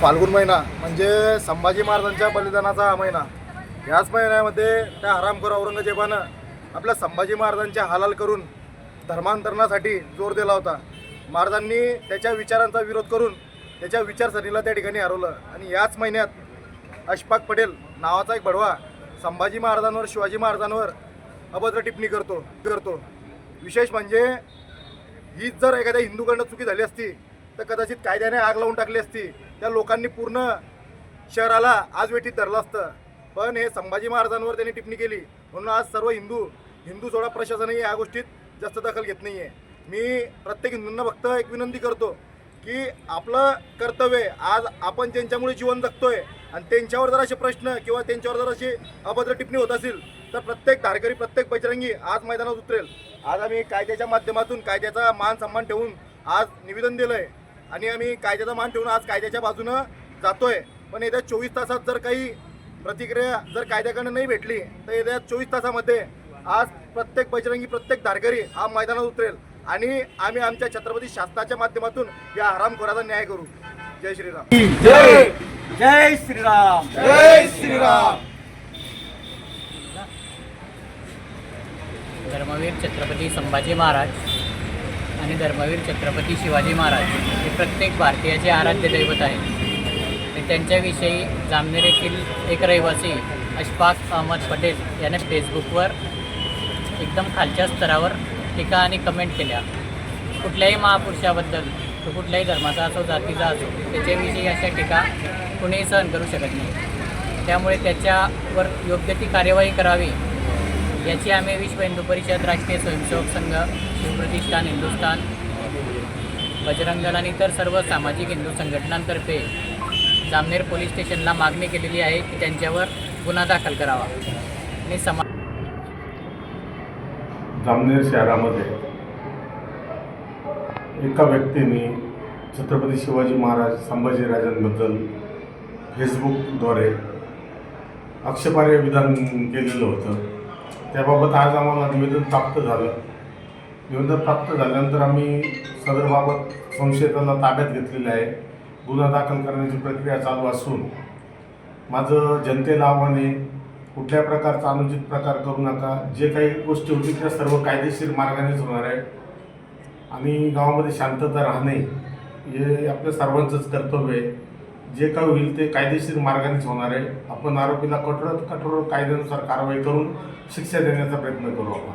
फाल्गुन महिना म्हणजे संभाजी महाराजांच्या बलिदानाचा हा महिना. याच महिन्यामध्ये त्या हरामखोर औरंगजेबानं आपल्या संभाजी महाराजांचे हालाल करून धर्मांतरणासाठी जोर दिला होता. महाराजांनी त्याच्या विचारांचा विरोध करून त्याच्या विचारसरणीला त्या ठिकाणी हरवलं. आणि याच महिन्यात अशफाक पटेल नावाचा एक बडवा संभाजी महाराजांवर शिवाजी महाराजांवर अभद्र टिप्पणी करतो करतो. विशेष म्हणजे हीच जर एखाद्या हिंदूकडनं चुकी झाली असती तर कदाचित कायद्याने आग लावून टाकली असती. त्या लोकांनी पूर्ण शहराला आज वेठीत धरलं असतं. पण हे संभाजी महाराजांवर त्यांनी टिप्पणी केली. म्हणून आज सर्व हिंदू हिंदू सोडा प्रशासनही या गोष्टीत जास्त दखल घेत नाही आहे मी प्रत्येक हिंदूंना फक्त एक विनंती करतो की आपलं कर्तव्य आज आपण त्यांच्यामुळे जीवन जगतोय आणि त्यांच्यावर जर असे प्रश्न किंवा त्यांच्यावर जर अशी अभद्र टिप्पणी होत असेल तर प्रत्येक धारकरी प्रत्येक बजरंगी आज मैदानात उतरेल. आज आम्ही कायद्याच्या माध्यमातून कायद्याचा मान सन्मान ठेवून आज निवेदन दिलं आहे आणि आम्ही कायद्याचा मान ठेवून आज कायद्याच्या बाजूनं जातोय. पण येत्या चोवीस तासात जर काही प्रतिक्रिया जर कायद्याकडनं नाही भेटली तर येत्या चोवीस तासामध्ये आज प्रत्येक बजरंगी प्रत्येक धारकरी हा मैदानात उतरेल आणि आम्ही आमच्या छत्रपती शासनाच्या माध्यमातून या हरामखोराचा न्याय करू. जय श्रीराम. जय! जय श्रीराम. जय श्रीराम. धर्मवीर छत्रपती संभाजी महाराज. आणि धर्मवीर छत्रपती शिवाजी महाराज हे प्रत्येक भारतीयाचे आराध्य दैवत आहे आणि त्यांच्याविषयी जामनेर येथील एक रहिवासी अशफाक अहमद पटेल याने फेसबुकवर एकदम खालच्या स्तरावर टीका आणि कमेंट केल्या. कुठल्याही महापुरुषाबद्दल तो कुठल्याही धर्माचा असो जातीचा असो त्याच्याविषयी अशा टीका कुणीही सहन करू शकत नाही. त्यामुळे त्याच्यावर योग्य ती कार्यवाही करावी याची आम्ही विश्व हिंदू परिषद राष्ट्रीय स्वयंसेवक संघ शिवप्रतिष्ठान हिंदुस्थान बजरंग दल आणि इतर सर्व सामाजिक हिंदू संघटनांतर्फे जामनेर पोलीस स्टेशनला मागणी केलेली आहे की त्यांच्यावर गुन्हा दाखल करावा. आणि समा जामनेर शहरामध्ये एका व्यक्तीने छत्रपती शिवाजी महाराज संभाजीराजांबद्दल फेसबुकद्वारे आक्षेपार्ह विधान केलेलं होतं. त्याबाबत आज आम्हाला निवेदन प्राप्त झालं. निवेदन प्राप्त झाल्यानंतर आम्ही सदरबाबत संशयितांना ताब्यात घेतलेलं आहे. गुन्हा दाखल करण्याची प्रक्रिया चालू असून माझं जनतेला आव्हान आहे कुठल्या प्रकारचा अनुचित प्रकार करू नका. जे काही गोष्टी होती त्या सर्व कायदेशीर मार्गानेच होणार आहे. आणि गावामध्ये शांतता राहणे हे आपल्या सर्वांचंच कर्तव्य आहे. जे काय होईल ते कायदेशीर मार्गानेच होणार आहे. आपण आरोपीला कठोर कठोर कायद्यानुसार कारवाई करून शिक्षा देण्याचा प्रयत्न करू आपण.